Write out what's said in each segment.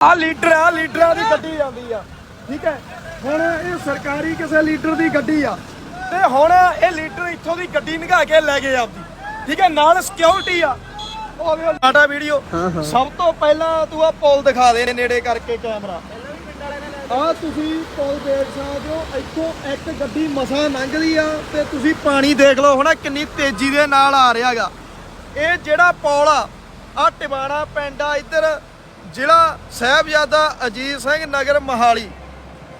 ਆ ਲੀਡਰ ਆ ਲੀਡਰਾਂ ਦੀ ਗੱਡੀ ਜਾਂਦੀ ਆ। ਠੀਕ ਹੈ? ਹੁਣ ਇਹ ਸਰਕਾਰੀ ਕਿਸੇ ਲੀਡਰ ਦੀ ਗੱਡੀ ਆ। ਤੇ ਹੁਣ ਇਹ ਲੀਡਰ ਇੱਥੋਂ ਦੀ ਗੱਡੀ ਨਿਘਾ ਕੇ ਲੈ ਗਏ ਆਪਦੀ। ਠੀਕ ਹੈ? ਨਾਲ ਸਿਕਿਉਰਿਟੀ ਆ। ਉਹ ਵੇ ਸਾਡਾ ਵੀਡੀਓ ਸਭ ਤੋਂ ਪਹਿਲਾਂ ਤੂੰ ਆ ਪੁਲ ਦਿਖਾ ਦੇ ਨੇੜੇ ਕਰਕੇ ਕੈਮਰਾ। ਆ ਤੁਸੀਂ ਪੁਲ ਦੇਖ ਸਕਦੇ ਹੋ। ਇੱਥੋਂ ਇੱਕ ਗੱਡੀ ਮਸਾਂ ਲੰਘਦੀ ਆ ਤੇ ਤੁਸੀਂ ਪਾਣੀ ਦੇਖ ਲਓ ਹੁਣ ਕਿੰਨੀ ਤੇਜ਼ੀ ਦੇ ਨਾਲ ਆ ਰਿਹਾਗਾ ਇਹ ਜਿਹੜਾ ਪੁਲ ਆ ਆ ਟਿਵਾਣਾ ਪਿੰਡ ਆ ਇੱਧਰ। ਜ਼ਿਲ੍ਹਾ ਸਾਹਿਬਜ਼ਾਦਾ ਅਜੀਤ ਸਿੰਘ ਨਗਰ ਮਹਾਲੀ।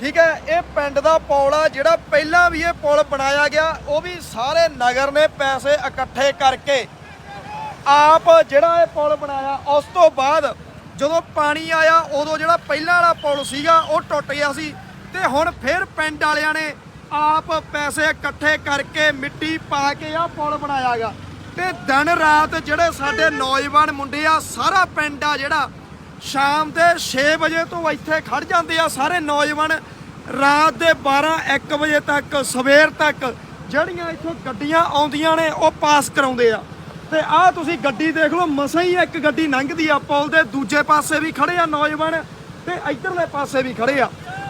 ਠੀਕ ਹੈ, ਇਹ ਪਿੰਡ ਦਾ ਪੁਲ ਆ, ਜਿਹੜਾ ਪਹਿਲਾਂ ਵੀ ਇਹ ਪੁਲ ਬਣਾਇਆ ਗਿਆ, ਉਹ ਵੀ ਸਾਰੇ ਨਗਰ ਨੇ ਪੈਸੇ ਇਕੱਠੇ ਕਰਕੇ। ਆਪ ਜਿਹੜਾ ਇਹ ਪੁਲ ਬਣਾਇਆ, ਉਸ ਤੋਂ ਬਾਅਦ ਜਦੋਂ ਪਾਣੀ ਆਇਆ, ਉਦੋਂ ਜਿਹੜਾ ਪਹਿਲਾਂ ਵਾਲਾ ਪੁਲ ਸੀਗਾ, ਉਹ ਟੁੱਟ ਗਿਆ ਸੀ। ਤੇ ਹੁਣ ਫਿਰ ਪਿੰਡ ਵਾਲਿਆਂ ਨੇ ਆਪ ਪੈਸੇ ਇਕੱਠੇ ਕਰਕੇ ਮਿੱਟੀ ਪਾ ਕੇ ਆ ਪੁਲ ਬਣਾਇਆਗਾ ਤੇ ਦਿਨ ਰਾਤ ਜਿਹੜੇ ਸਾਡੇ ਨੌਜਵਾਨ ਮੁੰਡੇ ਆ, ਸਾਰਾ ਪਿੰਡ ਆ ਜਿਹੜਾ ਸ਼ਾਮ ਦੇ 6 ਵਜੇ ਤੋਂ ਇੱਥੇ ਖੜ ਜਾਂਦੇ ਆ ਸਾਰੇ ਨੌਜਵਾਨ। ਰਾਤ ਦੇ 12 1 ਵਜੇ ਤੱਕ, ਸਵੇਰ ਤੱਕ ਜਿਹੜੀਆਂ ਇੱਥੋਂ ਗੱਡੀਆਂ ਆਉਂਦੀਆਂ ਨੇ, ਉਹ ਪਾਸ ਕਰਾਉਂਦੇ ਆ। ਤੇ ਆਹ ਤੁਸੀਂ ਗੱਡੀ ਦੇਖ ਲਓ, ਮਸਾਂ ਹੀ ਇੱਕ ਗੱਡੀ ਲੰਘਦੀ ਆ ਪੁਲ ਦੇ ਦੂਜੇ ਪਾਸੇ ਵੀ ਖੜੇ ਆ ਨੌਜਵਾਨ ਤੇ ਇਧਰਲੇ ਪਾਸੇ ਵੀ ਖੜੇ ਆ।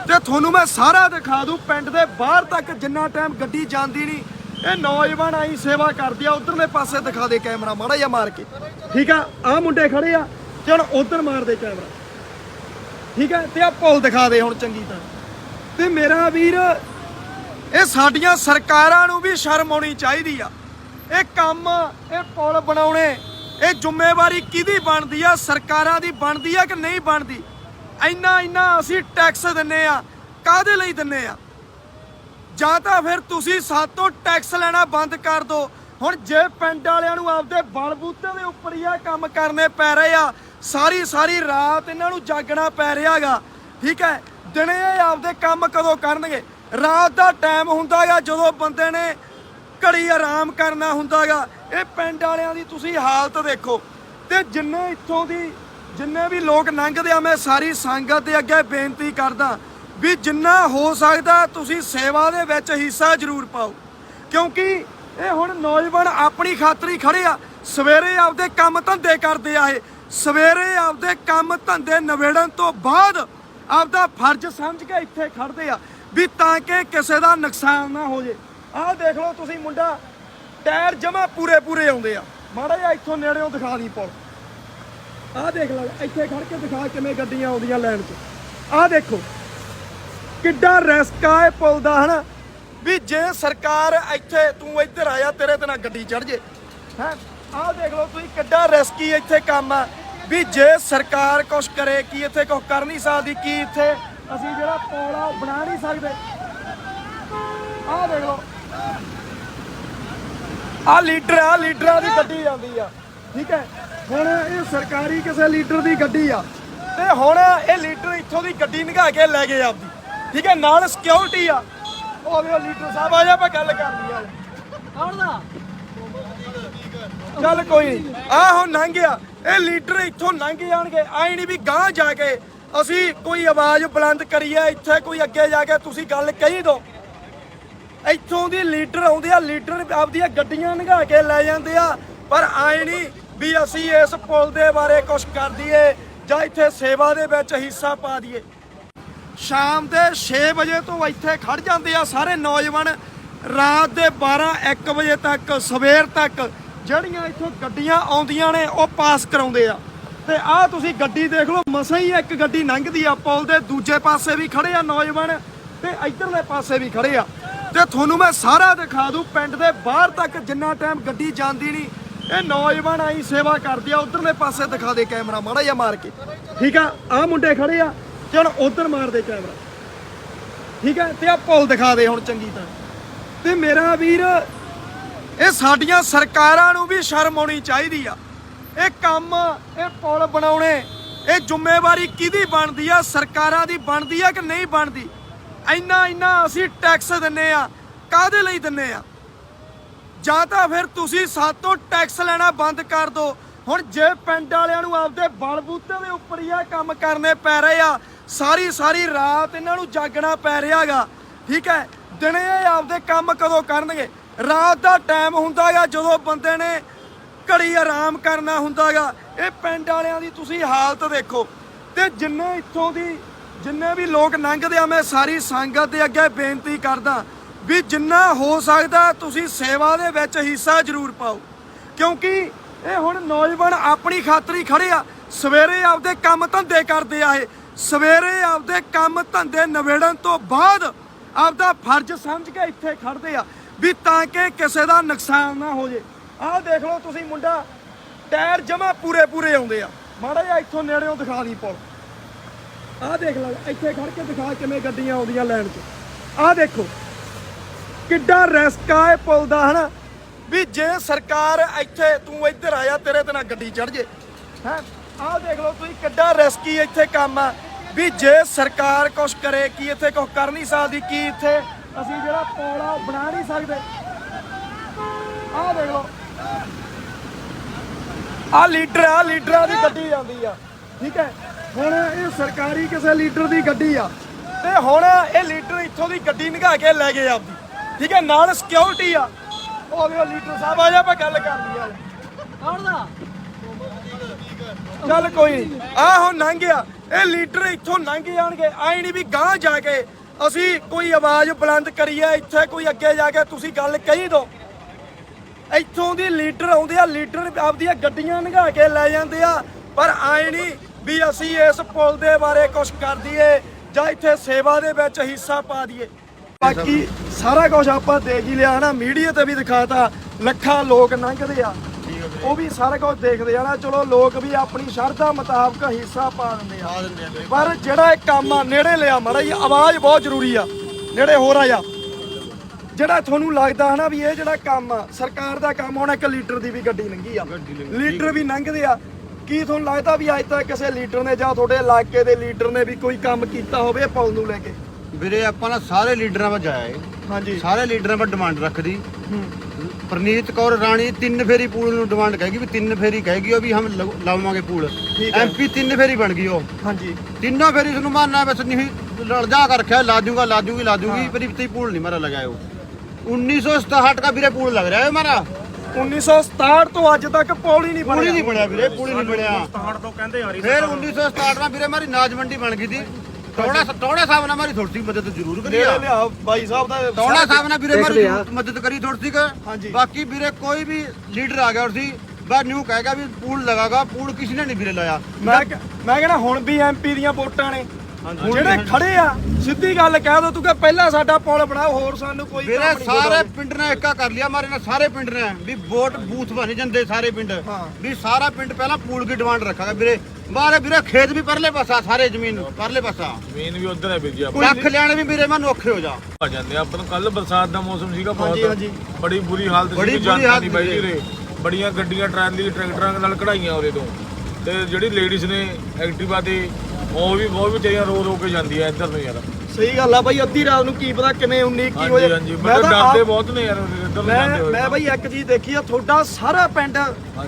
ਤੇ ਤੁਹਾਨੂੰ ਮੈਂ ਸਾਰਾ ਦਿਖਾ ਦੂੰ, ਪਿੰਡ ਦੇ ਬਾਹਰ ਤੱਕ ਜਿੰਨਾ ਟਾਈਮ ਗੱਡੀ ਜਾਂਦੀ ਨਹੀਂ, ਇਹ ਨੌਜਵਾਨ ਆਈ ਸੇਵਾ ਕਰਦੇ ਆ, ਉਧਰਲੇ ਪਾਸੇ ਦਿਖਾ ਦੇ ਕੈਮਰਾ ਮਾੜਾ ਜਿਹਾ ਮਾਰ ਕੇ। ਠੀਕ ਆ, ਆਹ ਮੁੰਡੇ ਖੜੇ ਆ ਤੇ ਹੁਣ ਉਧਰ ਮਾਰ ਦੇ ਕੈਮਰਾ। ਠੀਕ ਹੈ? ਤੇ ਆ ਪੁਲ ਦਿਖਾ ਦੇ ਹੁਣ ਚੰਗੀ ਤਰ੍ਹਾਂ। ਤੇ ਮੇਰਾ ਵੀਰ, ਇਹ ਸਾਡੀਆਂ ਸਰਕਾਰਾਂ ਨੂੰ ਵੀ ਸ਼ਰਮ ਆਉਣੀ ਚਾਹੀਦੀ ਆ। ਇਹ ਕੰਮ, ਇਹ ਪੁਲ ਬਣਾਉਣੇ, ਇਹ ਜ਼ਿੰਮੇਵਾਰੀ ਕਿਹਦੀ ਬਣਦੀ ਆ? ਸਰਕਾਰਾਂ ਦੀ ਬਣਦੀ ਆ ਕਿ ਨਹੀਂ ਬਣਦੀ? ਇੰਨਾ ਇੰਨਾ ਅਸੀਂ ਟੈਕਸ ਦਿੰਨੇ ਆ। ਕਾਹਦੇ ਲਈ ਦਿੰਨੇ ਆ? ਜਾਂ ਤਾਂ ਫਿਰ ਤੁਸੀਂ ਸਾਤੋਂ ਟੈਕਸ ਲੈਣਾ ਬੰਦ ਕਰ ਦਿਓ। ਹੁਣ ਜੇ ਪਿੰਡ ਵਾਲਿਆਂ ਨੂੰ ਆਪਦੇ ਬਲਬੂਤੇ ਦੇ ਉੱਪਰ ਹੀ ਆ ਕੰਮ ਕਰਨੇ ਪੈ ਰਹੇ ਆ ਸਾਰੀ ਸਾਰੀ ਰਾਤ ਇਹਨਾਂ ਨੂੰ ਜਾਗਣਾ ਪੈ ਰਿਹਾਗਾ, ਠੀਕ ਹੈ? ਦਿਨੇ ਇਹ ਆਪਦੇ ਕੰਮ ਕਦੋਂ ਕਰਨਗੇ? ਰਾਤ ਦਾ ਟਾਈਮ ਹੁੰਦਾਗਾ ਜਦੋਂ ਬੰਦੇ ਨੇ ਘੜੀ ਆਰਾਮ ਕਰਨਾ ਹੁੰਦਾਗਾ। ਇਹ ਪਿੰਡ ਵਾਲਿਆਂ ਦੀ ਤੁਸੀਂ ਹਾਲਤ ਦੇਖੋ। ਤੇ ਜਿੰਨੇ ਇੱਥੋਂ ਦੀ, ਜਿੰਨੇ ਵੀ ਲੋਕ ਲੰਘਦੇ ਆ, ਮੈਂ ਸਾਰੀ ਸੰਗਤ ਦੇ ਅੱਗੇ ਬੇਨਤੀ ਕਰਦਾ ਵੀ ਜਿੰਨਾ ਹੋ ਸਕਦਾ ਤੁਸੀਂ ਸੇਵਾ ਦੇ ਵਿੱਚ ਹਿੱਸਾ ਜ਼ਰੂਰ ਪਾਓ। ਕਿਉਂਕਿ ਇਹ ਹੁਣ ਨੌਜਵਾਨ ਆਪਣੀ ਖਾਤਰੀ ਹੀ ਖੜੇ ਆ। ਸਵੇਰੇ ਆਪਦੇ ਕੰਮ ਧੰਦੇ ਕਰਦੇ ਆ ਇਹ। ਸਵੇਰੇ ਆਪਦੇ ਕੰਮ ਧੰਦੇ ਨਵੇੜਨ ਤੋਂ ਬਾਅਦ ਆਪਦਾ ਫਰਜ਼ ਸਮਝ ਕੇ ਇੱਥੇ ਖੜਦੇ ਆ ਵੀ ਤਾਂ ਕਿ ਕਿਸੇ ਦਾ ਨੁਕਸਾਨ ਨਾ ਹੋ ਜੇ। ਆਹ ਦੇਖ ਲਓ ਤੁਸੀਂ ਮੁੰਡਾ, ਟਾਇਰ ਜਮਾ ਪੂਰੇ ਪੂਰੇ ਆਉਂਦੇ ਆ। ਮਾੜਾ ਜਿਹਾ ਇੱਥੋਂ ਨੇੜਿਓਂ ਦਿਖਾ ਦੀ ਪੁਲ। ਆਹ ਦੇਖ ਲਓ, ਇੱਥੇ ਖੜ ਕੇ ਦਿਖਾ ਕਿਵੇਂ ਗੱਡੀਆਂ ਆਉਂਦੀਆਂ ਲੈਣ 'ਚ। ਆਹ ਦੇਖੋ, ਕਿੱਡਾ ਰਿਸਕ ਆ ਇਹ ਪੁਲ ਦਾ, ਹਨਾ? ਵੀ ਜੇ ਸਰਕਾਰ ਇੱਥੇ, ਤੂੰ ਇੱਧਰ ਆਇਆ ਤੇਰੇ ਤੇ ਨਾ ਗੱਡੀ ਚੜ ਜੇ। ਹੈ? ਆਹ ਦੇਖ ਲਓ ਤੁਸੀਂ ਕਿੱਡਾ ਰਿਸਕੀ ਇੱਥੇ ਕੰਮ ਆ। ਵੀ ਜੇ ਸਰਕਾਰ ਕੁਛ ਕਰੇ ਕੀ ਇੱਥੇ ਕੁਛ ਕਰ ਨਹੀਂ ਸਕਦੀ ਕੀ ਇੱਥੇ? ਅਸੀਂ ਜਿਹੜਾ ਪੁਲ ਆ ਉਹ ਬਣਾ ਨਹੀਂ ਸਕਦੇ। ਆਹ ਦੇਖ ਲਓ। ਆ ਲੀਡਰ ਆ ਲੀਡਰਾਂ ਦੀ ਗੱਡੀ ਜਾਂਦੀ ਆ। ਠੀਕ ਹੈ? ਹੁਣ ਇਹ ਸਰਕਾਰੀ ਕਿਸੇ ਲੀਡਰ ਦੀ ਗੱਡੀ ਆ। ਤੇ ਹੁਣ ਇਹ ਲੀਡਰ ਇੱਥੋਂ ਦੀ ਗੱਡੀ ਨਿਘਾ ਕੇ ਲੈ ਗਏ ਆਪਦੀ। ਠੀਕ ਹੈ? ਨਾਲ ਸਿਕਿਉਰਿਟੀ ਆ। ਉਹ ਵੇ ਲੀਡਰ ਸਾਹਿਬ ਆ ਜਾ ਆਪਾਂ ਗੱਲ ਕਰਨੀ ਆ ਕੌਣ ਦਾ। ਚੱਲ ਕੋਈ ਆ ਹੁਣ ਲੰਘ ਗਿਆ। ਇਹ ਲੀਡਰ ਇੱਥੋਂ ਲੰਘ ਜਾਣਗੇ ਆਈ ਨਹੀਂ ਵੀ ਗਾਂ ਜਾ ਕੇ ਅਸੀਂ ਕੋਈ ਆਵਾਜ਼ ਬੁਲੰਦ ਕਰੀਏ, ਇੱਥੇ ਕੋਈ ਅੱਗੇ ਜਾ ਕੇ ਤੁਸੀਂ ਗੱਲ ਕਹੀ ਦੋ। ਇੱਥੋਂ ਦੀ ਲੀਡਰ ਆਉਂਦੇ ਆ, ਲੀਡਰ ਆਪਦੀਆਂ ਗੱਡੀਆਂ ਲੰਘਾ ਕੇ ਲੈ ਜਾਂਦੇ ਆ, ਪਰ ਆਏ ਨਹੀਂ ਵੀ ਅਸੀਂ ਇਸ ਪੁਲ ਦੇ ਬਾਰੇ ਕੁਝ ਕਰ ਦਈਏ ਜਾਂ ਇੱਥੇ ਸੇਵਾ ਦੇ ਵਿੱਚ ਹਿੱਸਾ ਪਾ ਦਈਏ। ਸ਼ਾਮ ਦੇ 6 ਵਜੇ ਤੋਂ ਇੱਥੇ ਖੜ ਜਾਂਦੇ ਆ ਸਾਰੇ ਨੌਜਵਾਨ, ਰਾਤ ਦੇ 12 1 ਵਜੇ ਤੱਕ, ਸਵੇਰ ਤੱਕ ਜਿਹੜੀਆਂ ਇੱਥੋਂ ਗੱਡੀਆਂ ਆਉਂਦੀਆਂ ਨੇ, ਉਹ ਪਾਸ ਕਰਾਉਂਦੇ ਆ। ਤੇ ਆਹ ਤੁਸੀਂ ਗੱਡੀ ਦੇਖ ਲਓ, ਮਸਾਂ ਹੀ ਇੱਕ ਗੱਡੀ ਲੰਘਦੀ ਆ ਪੁਲ ਦੇ ਦੂਜੇ ਪਾਸੇ ਵੀ ਖੜੇ ਆ ਨੌਜਵਾਨ, ਤੇ ਇਧਰਲੇ ਪਾਸੇ ਵੀ ਖੜੇ ਆ। ਤੇ ਤੁਹਾਨੂੰ ਮੈਂ ਸਾਰਾ ਦਿਖਾ ਦੂੰ, ਪਿੰਡ ਦੇ ਬਾਹਰ ਤੱਕ ਜਿੰਨਾ ਟਾਈਮ ਗੱਡੀ ਜਾਂਦੀ ਨਹੀਂ, ਇਹ ਨੌਜਵਾਨ ਆਈ ਸੇਵਾ ਕਰਦੇ ਆ, ਉਧਰਲੇ ਪਾਸੇ ਦਿਖਾ ਦੇ ਕੈਮਰਾ, ਮਾੜਾ ਜਿਹਾ ਮਾਰ ਕੇ। ਠੀਕ ਆ? ਆਹ ਮੁੰਡੇ ਖੜੇ ਆ, ਤੇ ਹੁਣ ਉਧਰ ਮਾਰ ਦੇ ਕੈਮਰਾ। ਠੀਕ ਹੈ ਤੇ ਆ ਪੁਲ ਦਿਖਾ ਦੇ ਹੁਣ ਚੰਗੀ ਤਰ੍ਹਾਂ। ਤੇ ਮੇਰਾ ਵੀਰ ਇਹ ਸਾਡੀਆਂ ਸਰਕਾਰਾਂ ਨੂੰ ਵੀ ਸ਼ਰਮ ਆਉਣੀ ਚਾਹੀਦੀ ਆ। ਇਹ ਕੰਮ, ਇਹ ਪੁਲ ਬਣਾਉਣੇ, ਇਹ ਜ਼ਿੰਮੇਵਾਰੀ ਕਿਹਦੀ ਬਣਦੀ ਆ? ਸਰਕਾਰਾਂ ਦੀ ਬਣਦੀ ਆ ਕਿ ਨਹੀਂ ਬਣਦੀ? ਇੰਨਾ ਇੰਨਾ ਅਸੀਂ ਟੈਕਸ ਦਿੰਨੇ ਆ। ਕਾਹਦੇ ਲਈ ਦਿੰਨੇ ਆ? ਜਾਂ ਤਾਂ ਫਿਰ ਤੁਸੀਂ ਸਾਤੋਂ ਟੈਕਸ ਲੈਣਾ ਬੰਦ ਕਰ ਦਿਓ ਹੁਣ ਜੇ ਪਿੰਡ ਵਾਲਿਆਂ ਨੂੰ ਆਪਦੇ ਬਲਬੂਤੇ ਦੇ ਉੱਪਰ ਹੀ ਆ ਕੰਮ ਕਰਨੇ ਪੈ ਰਹੇ ਆ, ਸਾਰੀ ਸਾਰੀ ਰਾਤ ਇਹਨਾਂ ਨੂੰ ਜਾਗਣਾ ਪੈ ਰਿਹਾਗਾ ਠੀਕ ਹੈ? ਦਿਨੇ ਇਹ ਆਪਦੇ ਕੰਮ ਕਦੋਂ ਕਰਨਗੇ? ਰਾਤ ਦਾ ਟਾਈਮ ਹੁੰਦਾ ਹੁੰਦਾਗਾ ਜਦੋਂ ਬੰਦੇ ਨੇ ਘੜੀ ਆਰਾਮ ਕਰਨਾ ਹੁੰਦਾਗਾ ਇਹ ਪਿੰਡ ਵਾਲਿਆਂ ਦੀ ਤੁਸੀਂ ਹਾਲਤ ਦੇਖੋ। ਤੇ ਜਿੰਨੇ ਇੱਥੋਂ ਦੀ, ਜਿੰਨੇ ਵੀ ਲੋਕ ਲੰਘਦੇ ਆ, ਮੈਂ ਸਾਰੀ ਸੰਗਤ ਦੇ ਅੱਗੇ ਬੇਨਤੀ ਕਰਦਾ ਵੀ ਜਿੰਨਾ ਹੋ ਸਕਦਾ, ਤੁਸੀਂ ਸੇਵਾ ਦੇ ਵਿੱਚ ਹਿੱਸਾ ਜ਼ਰੂਰ ਪਾਓ। ਕਿਉਂਕਿ ਇਹ ਹੁਣ ਨੌਜਵਾਨ ਆਪਣੀ ਖਾਤਰ ਹੀ ਖੜੇ ਆ। ਸਵੇਰੇ ਆਪਦੇ ਕੰਮ ਧੰਦੇ ਕਰਦੇ ਆ ਇਹ। ਸਵੇਰੇ ਆਪਦੇ ਕੰਮ ਧੰਦੇ ਨਵੇੜਨ ਤੋਂ ਬਾਅਦ ਆਪਦਾ ਫਰਜ਼ ਸਮਝ ਕੇ ਇੱਥੇ ਖੜਦੇ ਆ। ਵੀ ਤਾਂ ਕਿ ਕਿਸੇ ਦਾ ਨੁਕਸਾਨ ਨਾ ਹੋ ਜੇ। ਆਹ ਦੇਖ ਲਓ ਤੁਸੀਂ ਮੁੰਡਾ, ਟਾਇਰ ਜਮਾ ਪੂਰੇ ਪੂਰੇ ਆਉਂਦੇ ਆ। ਮਾੜਾ ਜਿਹਾ ਇੱਥੋਂ ਨੇੜਿਓਂ ਦਿਖਾ ਦੀ ਪੁਲ। ਆਹ ਦੇਖ ਲਓ, ਇੱਥੇ ਖੜ ਕੇ ਦਿਖਾ ਕਿਵੇਂ ਗੱਡੀਆਂ ਆਉਂਦੀਆਂ ਲੈਣ 'ਚ। ਆਹ ਦੇਖੋ, ਕਿੱਡਾ ਰਿਸਕ ਆ ਇਹ ਪੁਲ ਦਾ, ਹਨਾ? ਵੀ ਜੇ ਸਰਕਾਰ ਇੱਥੇ, ਤੂੰ ਇੱਧਰ ਆਇਆ ਤੇਰੇ ਤੇ ਨਾ ਗੱਡੀ ਚੜ ਜੇ। ਹੈ? ਆਹ ਦੇਖ ਲਓ ਤੁਸੀਂ ਕਿੱਡਾ ਰਿਸਕੀ ਇੱਥੇ ਕੰਮ ਆ। ਵੀ ਜੇ ਸਰਕਾਰ ਕੁਛ ਕਰੇ, ਕੀ ਇੱਥੇ ਕੁਛ ਕਰ ਨਹੀਂ ਸਕਦੀ, ਕੀ ਇੱਥੇ ਅਸੀਂ ਜਿਹੜਾ ਪੁਲ ਆ ਉਹ ਬਣਾ ਨਹੀਂ ਸਕਦੇ। ਆਹ ਦੇਖ ਲਓ। ਆ ਲੀਡਰ ਆ, ਲੀਡਰਾਂ ਦੀ ਗੱਡੀ ਜਾਂਦੀ ਆ। ਠੀਕ ਹੈ? ਹੁਣ ਇਹ ਸਰਕਾਰੀ ਕਿਸੇ ਲੀਡਰ ਦੀ ਗੱਡੀ ਆ। ਤੇ ਹੁਣ ਇਹ ਲੀਡਰ ਇੱਥੋਂ ਦੀ ਗੱਡੀ ਨਿਘਾ ਕੇ ਲੈ ਗਏ ਆਪਦੀ। ਠੀਕ ਹੈ? ਨਾਲ ਸਿਕਿਉਰਿਟੀ ਆ। ਉਹ ਵੇਖੋ ਲੀਡਰ ਸਾਹਿਬ ਆ ਜਾ, ਆਪਾਂ ਗੱਲ ਕਰ ਲਈਏ। ਕੌਣ ਦਾ ਚੱਲ ਕੋਈ ਆ ਹੁਣ ਲੰਘ ਗਿਆ। ਇਹ ਲੀਡਰ ਇੱਥੋਂ ਲੰਘ ਜਾਣਗੇ। ਆਈ ਨਹੀਂ ਵੀ ਗਾਂਹ ਜਾ ਕੇ ਅਸੀਂ ਕੋਈ ਆਵਾਜ਼ ਬੁਲੰਦ ਕਰੀਏ, ਇੱਥੇ ਕੋਈ ਅੱਗੇ ਜਾ ਕੇ ਤੁਸੀਂ ਗੱਲ ਕਹੀ ਦੋ। ਇੱਥੋਂ ਦੀ ਲੀਡਰ ਆਉਂਦੇ ਆ, ਲੀਡਰ ਆਪਦੀਆਂ ਗੱਡੀਆਂ ਲੰਘਾ ਕੇ ਲੈ ਜਾਂਦੇ ਆ। ਪਰ ਆਏ ਨਹੀਂ ਵੀ ਅਸੀਂ ਇਸ ਪੁਲ ਦੇ ਬਾਰੇ ਕੁਝ ਕਰ ਦਈਏ ਜਾਂ ਇੱਥੇ ਸੇਵਾ ਦੇ ਵਿੱਚ ਹਿੱਸਾ ਪਾ ਦਈਏ। ਬਾਕੀ ਸਾਰਾ ਕੁਝ ਆਪਾਂ ਦੇਖ ਹੀ ਲਿਆ ਨਾ, ਮੀਡੀਆ ਤੇ ਵੀ ਦਿਖਾਤਾ, ਲੱਖਾਂ ਲੋਕ ਲੰਘਦੇ ਆ। ਉਹ ਵੀ ਸਾਰਾ ਕੁਝ ਦੇਖਦੇ ਆ ਨਾ ਚਲੋ ਲੋਕ ਵੀ ਆਪਣੀ ਸ਼ਰਧਾ ਮੁਤਾਬਕ ਹਿੱਸਾ ਪਾ ਦਿੰਦੇ ਆ। ਪਰ ਜਿਹੜਾ ਇਹ ਕੰਮ ਆ ਨੇੜੇ ਲਿਆ ਮਾੜਾ ਜੀ ਆਵਾਜ਼ ਬਹੁਤ ਜ਼ਰੂਰੀ ਆ ਨੇੜੇ ਹੋ ਆ। ਜਿਹੜਾ ਤੁਹਾਨੂੰ ਲੱਗਦਾ ਹਨਾ ਵੀ ਇਹ ਜਿਹੜਾ ਕੰਮ ਆ ਸਰਕਾਰ ਦਾ ਕੰਮ ਹੁਣ ਇੱਕ ਲੀਡਰ ਦੀ ਵੀ ਗੱਡੀ ਲੰਘੀ ਆ। ਲੀਡਰ ਵੀ ਲੰਘਦੇ ਆ। ਕੀ ਤੁਹਾਨੂੰ ਲੱਗਦਾ ਵੀ ਅੱਜ ਤੱਕ ਕਿਸੇ ਲੀਡਰ ਨੇ ਜਾਂ ਤੁਹਾਡੇ ਇਲਾਕੇ ਦੇ ਲੀਡਰ ਨੇ ਵੀ ਕੋਈ ਕੰਮ ਕੀਤਾ ਹੋਵੇ ਪੁਲ ਨੂੰ ਲੈ ਕੇ? ਵੀਰੇ ਆਪਾਂ ਨਾ ਸਾਰੇ ਲੀਡਰਾਂ ਵੱਲ ਜਾਇਆ ਏ। ਹਾਂਜੀ। ਸਾਰੇ ਲੀਡਰਾਂ ਵੱਲ ਡਿਮਾਂਡ ਰੱਖਦੀ। ਪ੍ਰਨੀਤ ਕੌਰ ਰਾਣੀ ਤਿੰਨ ਫੇਰੀ ਪੂਲ ਨੂੰ ਡਿਮਾਂਡ ਕਹੇਗੀ ਵੀ ਤਿੰਨ ਫੇਰੀ ਕਹੇਗੀ ਉਹ ਵੀ ਹਮ ਲਗ- ਲਾਵਾਂਗੇ ਪੂਲ। ਠੀਕ ਹੈ। ਐਮਪੀ ਤਿੰਨ ਫੇਰੀ ਬਣ ਗਈ ਉਹ। ਹਾਂਜੀ। ਤਿੰਨੋਂ ਫੇਰੀ ਤੁਹਾਨੂੰ ਮਾਨਣਾ ਬਸ ਨਹੀਂ ਲੜ ਜਾ ਕਰ ਰੱਖਿਆ ਲਾ ਦੂੰਗਾ ਲਾ ਦੂੰਗੀ ਲਾ ਦੂੰਗੀ ਪਰ ਇਤੇ ਪੂਲ ਨਹੀਂ ਮਾਰਾ ਲਗਾਇਆ ਉਹ। 1967 का ਵੀਰੇ ਪੂਲ ਲੱਗ ਰਿਹਾ ਹੈ ਹਮਾਰਾ 1967 ਤੋਂ ਅੱਜ ਤੱਕ ਪੁਲ ਹੀ ਨਹੀਂ ਪੂਲ ਹੀ ਨਹੀਂ ਬਣਿਆ ਬਣਿਆ ਵੀਰੇ ਪੂਲ ਹੀ ਨਹੀਂ ਬਣਿਆ। ਪਹਾੜ ਤੋਂ ਕਹਿੰਦੇ ਆ ਰਹੀ ਫਿਰ 1967 में ਵੀਰੇ ਮਾਰੀ ਨਾਜ ਮੰਡੀ ਬਣ ਗਈ ਸੀ। ਟੋੜਾ ਟੋੜਾ ਸਾਹਿਬ ਨਾਲ ਮਾਰੀ ਥੋੜੀ ਮਦਦ ਜ਼ਰੂਰ ਕਰੀ ਨੇੜੇ ਆ। ਲਿਆ ਬਾਈ ਸਾਹਿਬ ਦਾ ਟੋੜਾ ਸਾਹਿਬ ਨੇ ਵੀਰੇ ਮਾਰੀ ਮਦਦ ਕਰੀ ਥੋੜੀ ਸੀ ਹਾਂਜੀ। ਬਾਕੀ ਵੀਰੇ ਕੋਈ ਵੀ ਲੀਡਰ ਆ ਗਿਆ ਸੀ ਬਸ ਨਿਊ ਕਹੇਗਾ ਵੀ ਪੂਲ ਲਗਾਗਾ ਪੂਲ ਕਿਸੇ ਨੇ ਨਹੀਂ ਵੀਰੇ ਲਾਇਆ। ਮੈਂ ਕ- ਮੈਂ ਕਹਿੰਦਾ ਹੁਣ ਵੀ ਐਮਪੀ ਦੀਆਂ ਵੋਟਾਂ ਨੇ। ਜਿਹੜੇ ਖੜੇ ਆ ਸਿੱਧੀ ਗੱਲ ਕਹਿ ਦੋ ਤੂੰ ਕਿ ਪਹਿਲਾਂ ਸਾਡਾ ਪੁਲ ਬਣਾਓ ਹੋਰ ਸਾਨੂੰ ਕੋਈ ਵੀਰੇ ਕੰਮ ਨਹੀਂ ਸਾਰੇ ਪਿੰਡ ਨੇ ਇੱਕਾ ਕਰ ਲਿਆ ਮਾਰੇ ਨਾਲ ਸਾਰੇ ਪਿੰਡ ਨੇ। ਵੀ ਵੋਟ ਬੂਥ ਬਣ ਜਾਂਦੇ ਸਾਰੇ ਪਿੰਡ। ਵੀ ਸਾਰਾ ਪਿੰਡ ਪਹਿਲਾਂ ਪੂਲ ਦੀ ਡਿਮਾਂਡ ਰੱਖਾਗਾ ਵੀਰੇ। ਬਾਰੇ ਵੀਰੇ ਖੇਤ ਵੀ ਪਰਲੇ ਪਾਸਾ ਸਾਰੇ ਜ਼ਮੀਨ ਪਰਲੇ ਪਾਸਾ। ਜ਼ਮੀਨ ਵੀ ਉਧਰ ਹੈ ਵੀਰ ਜੀ ਆਪਾਂ ਲੱਖ ਲਿਆਣੇ ਵੀ ਵੀਰੇ ਮੈਨੂੰ ਔਖੇ ਹੋ ਜਾ। ਆ ਜਾਂਦੇ ਆ। ਆਪਾਂ ਨੂੰ ਕੱਲ ਬਰਸਾਤ ਦਾ ਮੌਸਮ ਸੀਗਾ ਹਾਂਜੀ, ਬਹੁਤ। ਹਾਂਜੀ। ਬੜੀ ਬੁਰੀ ਹਾਲਤ ਬੜੀ ਸੀ ਬੁਰੀ ਜਾਨਤਾ ਹਾਲਤ ਨਹੀਂ ਬਾਈ ਬੜੀਆਂ ਗੱਡੀਆਂ ਟਰਾਲੀ ਟਰੈਕਟਰਾਂ ਨਾਲ ਕਢਾਈਆਂ ਉਹਦੇ ਤੋਂ। ਤੇ ਜਿਹੜੀ ਲੇਡੀਜ਼ ਨੇ ਐਕਟਿਵਾ ਤੇ ਉਹ ਵੀ ਬਹੁਤ ਵਿਚਾਰੀਆਂ ਰੋ ਰੋ ਕੇ ਜਾਂਦੀਆਂ ਇੱਧਰ ਨੂੰ ਯਾਰ। ਸਹੀ ਗੱਲ ਆ ਬਾਈ ਅੱਧੀ ਰਾਤ ਨੂੰ ਕੀ ਪਤਾ ਕਿਵੇਂ 19 ਕੀ ਹੋ ਹਾਂਜੀ ਜਾਏ ਹਾਂਜੀ ਮੈਂ ਤਾਂ ਡਰਦੇ ਬਹੁਤ ਨੇ ਯਾਰ ਇੱਧਰ ਨੂੰ ਜਾਂਦੇ ਮੈਂ ਹੋਏ ਮੈਂ ਬਈ ਇੱਕ ਚੀਜ਼ ਦੇਖੀ ਆ ਤੁਹਾਡਾ ਸਾਰਾ ਪਿੰਡ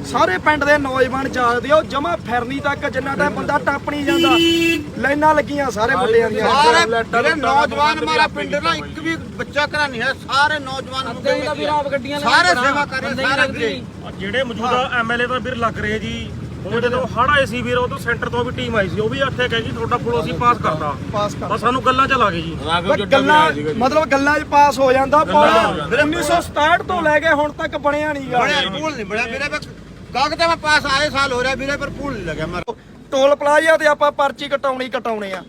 ਸਾਰੇ ਪਿੰਡ ਦੇ ਨੌਜਵਾਨ ਜਾਗਦੇ ਆ ਉਹ ਜਮਾ ਫਿਰਨੀ ਤੱਕ ਜਿੰਨਾ ਟਾਈਮ ਬੰਦਾ ਟੱਪ ਨਹੀਂ ਜਾਂਦਾ। ਲਾਈਨਾਂ ਲੱਗੀਆਂ ਸਾਰੇ ਮੁੰਡਿਆਂ ਦੀਆਂ। ਸਾਰੇ ਲੂਟਾਂ ਨੌਜਵਾਨ ਬੰਦੇ ਮਾਰਾ ਵੀ ਪਿੰਡ ਨਾ ਇੱਕ ਵੀ ਬੱਚਾ ਘਰਾਂ ਨਹੀਂ ਹੈ ਸਾਰੇ ਨੌਜਵਾਨ ਗੱਡੀਆਂ ਲੈ ਸਾਰੇ ਸੇਵਾ ਕਰ ਰਹੇ ਸਾਰੇ ਜਿਹੜੇ ਮੌਜੂਦਾ ਐਮਐਲਏ ਦਾ ਵੀਰ ਲੱਗ ਰਹੇ ਜੀ। ਉਹ ਜਦੋਂ ਹੜ ਆਏ ਸੀ ਵੀਰ ਉਦੋਂ ਸੈਂਟਰ ਤੋਂ ਵੀ ਟੀਮ ਆਈ ਸੀ ਉਹ ਵੀ ਇੱਥੇ ਕਹੇ ਜੀ ਤੁਹਾਡਾ ਪੁਲ ਅਸੀਂ ਪਾਸ ਕਰਤਾ। ਪਾਸ ਕਰ ਬਸ ਸਾਨੂੰ ਗੱਲਾਂ ਚ ਲਾ ਗਏ ਜੀ। ਗੱਲਾਂ। ਮਤਲਬ ਗੱਲਾਂ 'ਚ ਪਾਸ ਹੋ ਜਾਂਦਾ ਜਾਂਦਾ। 1967 ਤੋਂ ਲੈ ਕੇ ਹੁਣ ਤੱਕ ਬਣਿਆ ਨਹੀਂਗਾ ਬੜਿਆ ਪੂਲ ਨਹੀਂ ਵੀਰੇ ਬਸ ਕਾਗਜ਼ਾਂ ਮੈਂ ਪਾਸ ਆਏ ਸਾਲ ਹੋ ਰਿਹਾ ਵੀਰੇ ਪਰ ਪੂਲ ਨਹੀਂ ਲੱਗਿਆ ਮਾਰਾ। ਟੋਲ ਪਲਾਜ਼ਾ ਤੇ ਆਪਾਂ ਪਰਚੀ ਕਟਾਉਣੀ ਕਟਾਉਣੇ ਆ।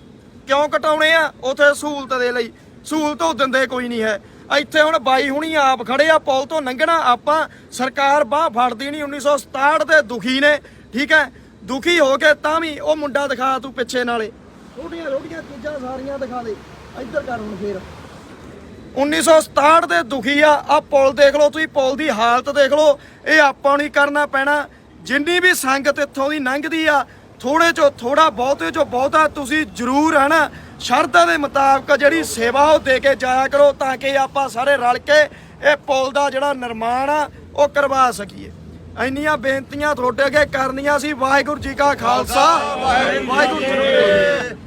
ਕਿਉਂ ਕਟਾਉਣੇ ਆ? ਉਥੇ ਸਹੂਲਤ ਦੇ ਲਈ। ਸਹੂਲਤ ਉਹ ਦਿੰਦੇ ਕੋਈ ਨਹੀਂ ਹੈ। ਇੱਥੇ ਹੁਣ ਬਾਈ ਹੁਣੀ ਆਪ ਖੜੇ ਆ, ਪੁਲ ਤੋਂ ਲੰਘਣਾ ਆਪਾਂ, ਸਰਕਾਰ ਬਾਹ ਫੜਦੀ ਨਹੀਂ 1967 ਦੇ ਦੁਖੀ ਨੇ, ਠੀਕ ਹੈ? ਦੁਖੀ ਹੋ ਕੇ ਤਾਂ ਵੀ ਉਹ ਮੁੰਡਾ ਦਿਖਾ ਤੂੰ ਪਿੱਛੇ ਨਾਲੇ। ਰੋਟੀਆਂ ਰੋਟੀਆਂ, ਚੀਜ਼ਾਂ ਸਾਰੀਆਂ ਦਿਖਾ ਦੇ, ਇੱਧਰ ਕਰ ਹੁਣ ਫੇਰ। 1967 ਦੇ ਦੁਖੀ ਆ ਆ ਪੁਲ ਦੇਖ ਲਓ ਤੁਸੀਂ, ਪੁਲ ਦੀ ਹਾਲਤ ਦੇਖ ਲਓ, ਇਹ ਆਪਾਂ ਨੂੰ ਹੀ ਕਰਨਾ ਪੈਣਾ। ਜਿੰਨੀ ਵੀ ਸੰਗਤ ਇੱਥੋਂ ਦੀ ਲੰਘਦੀ ਆ ਥੋੜੇ ਚੋਂ ਥੋੜਾ ਬਹੁਤੇ ਚੋਂ ਬਹੁਤਾ ਤੁਸੀਂ ਜ਼ਰੂਰ ਹੈ ਨਾ ਸ਼ਰਧਾ ਦੇ ਮੁਤਾਬਕ ਜਿਹੜੀ ਸੇਵਾ ਉਹ ਦੇ ਕੇ ਜਾਇਆ ਕਰੋ ਤਾਂ ਕਿ ਆਪਾਂ ਸਾਰੇ ਰਲ ਕੇ ਇਹ ਪੁਲ ਦਾ ਜਿਹੜਾ ਨਿਰਮਾਣ ਆ ਉਹ ਕਰਵਾ ਸਕੀਏ। ਇੰਨੀਆਂ ਬੇਨਤੀਆਂ ਤੁਹਾਡੇ ਅੱਗੇ ਕਰਨੀਆਂ ਸੀ। ਵਾਹਿਗੁਰੂ ਜੀ ਕਾ ਖਾਲਸਾ। ਵਾਹਿਗੁਰੂ ਜੀ ਕੀ ਫਤਿਹ।